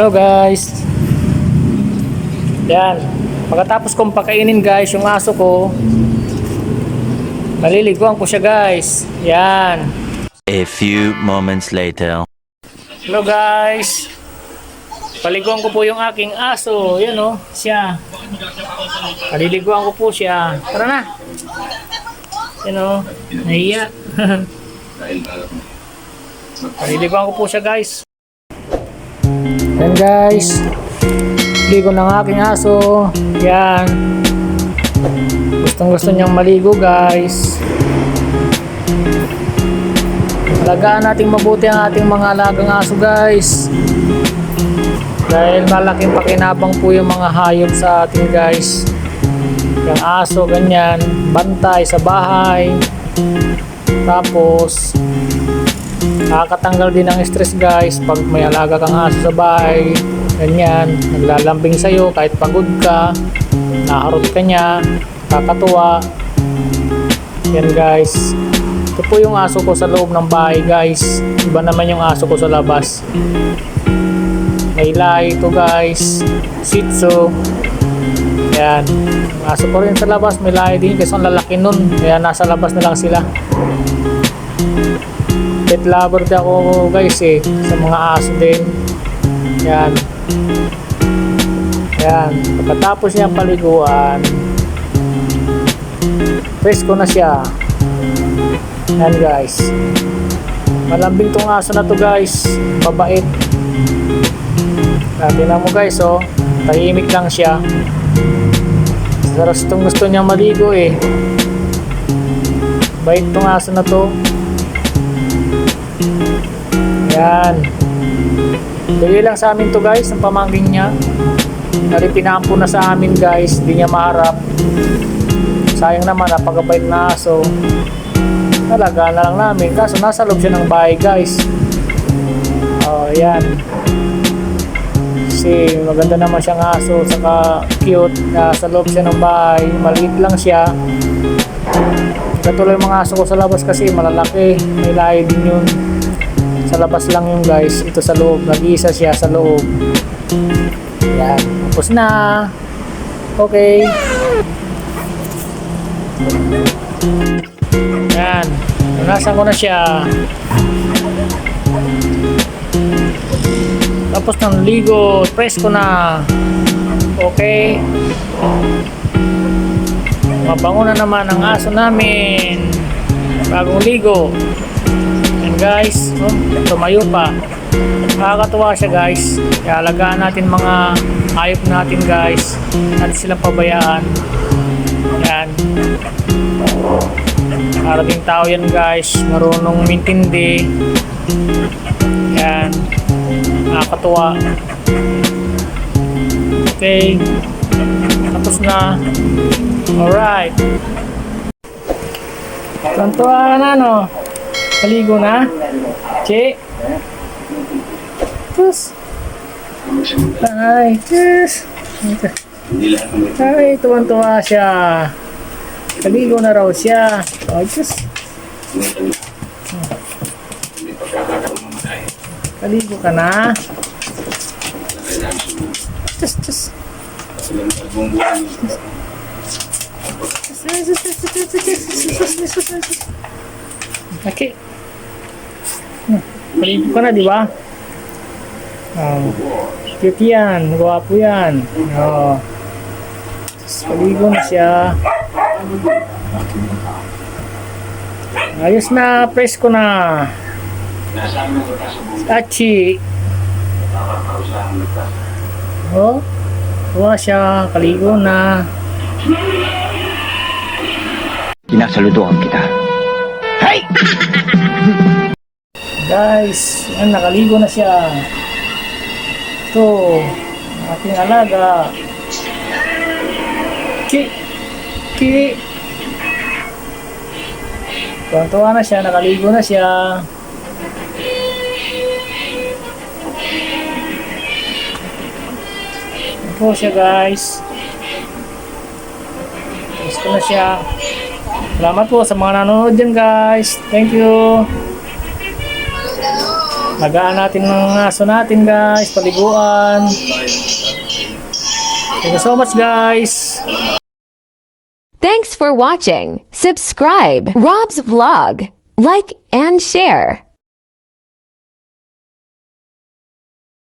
Hello guys. Yan. Pagkatapos kong pakainin guys yung aso ko, naliliguan ko siya guys. Yan. A few moments later. Hello guys. Paliguan ko po yung aking aso. Yan o, siya. Paliliguan ko po siya. Tara na. Yan o, nahiya. Paliliguan ko po siya guys. Yan guys. Ligo ng aking aso. Yan. Gustong gusto niyang maligo guys. Alagaan nating mabuti ang ating mga alagang aso guys. Dahil malaking pakinabang po yung mga hayop sa atin guys. Yung aso, ganyan. Bantay sa bahay. Tapos, nakakatanggal din ng stress guys pag may alaga kang aso sa bahay. Ganyan. Naglalambing sa'yo kahit pagod ka. Naharot ka niya. Kakatuwa. Yan guys. Ito po yung aso ko sa loob ng bahay guys. Iba naman yung aso ko sa labas. May lahi ito guys. Shih Tzu. Yan. Aso ko rin sa labas. May lahi din kasi ang lalaki nun. Kaya nasa labas na lang sila. Pet lover din ako guys eh. Sa mga aso din. Yan. Yan. Pagkatapos niyang paliguan, presko na siya. Yan guys. Malambing tong aso na to guys. Mabait. Sabi na mo guys oh. Tahimik lang siya. Pero gustong gusto niyang maligo eh. Bait tong aso na to. Yan. Bigay lang sa amin to guys. Ang pamangking niya. Naripinampo na sa amin guys. Hindi niya maharap. Sayang naman napakabait na aso. Talaga na lang namin. Kaso nasa loob siya ng bahay guys. Oh, yan. Kasi maganda naman siyang aso. Saka cute. Nasa loob siya ng bahay. Maliit lang siya. Katulad yung mga aso ko sa labas kasi malalaki. May lahi din yun. Sa labas lang yung guys. Ito sa loob. Nag-iisa siya sa loob. Yan. Tapos na. Okay. Yan. Punasan ko na siya. Tapos ng ligo, press ko na. Okay. Mabango na naman ang aso namin. Bagong ligo. Guys. Oh, tumayo pa. Nakakatuwa siya guys. Kaya alagaan natin mga hayop natin guys. Natin silang pabayaan. Yan. Para ding tao yan guys. Marunong mintindi. Yan. Nakakatuwa. Okay. Tapos na. Alright. Tuntua na no. Kaligo na. Che. Tus. Ay, tus. Ay, tuwan-tuwa siya. Kaligo na raw siya. Ay, tus. Kaligo ka na. Tus, tus. Okay. Hmm, Kaligo ka na, di ba? Oh. Cute yan. Gwapo yan. Oh. Tapos Kaligo na siya. Ayos na. Press ko na. Achi. Oh. Tuwa siya. Kaligo na. Sinasaluduhan kita. Guys, yan, nakaligo na siya. Ito, ating alaga. Ki, ki. Tuwan-tuwa na siya, nakaligo na siya. Ito po siya guys. Gusto na siya. Salamat po sa mga nanonood dyan guys. Thank you. Lagaan natin ng aso natin guys, paliguan. Thank you so much guys. Thanks for watching. Subscribe Rob's Vlog. Like and share.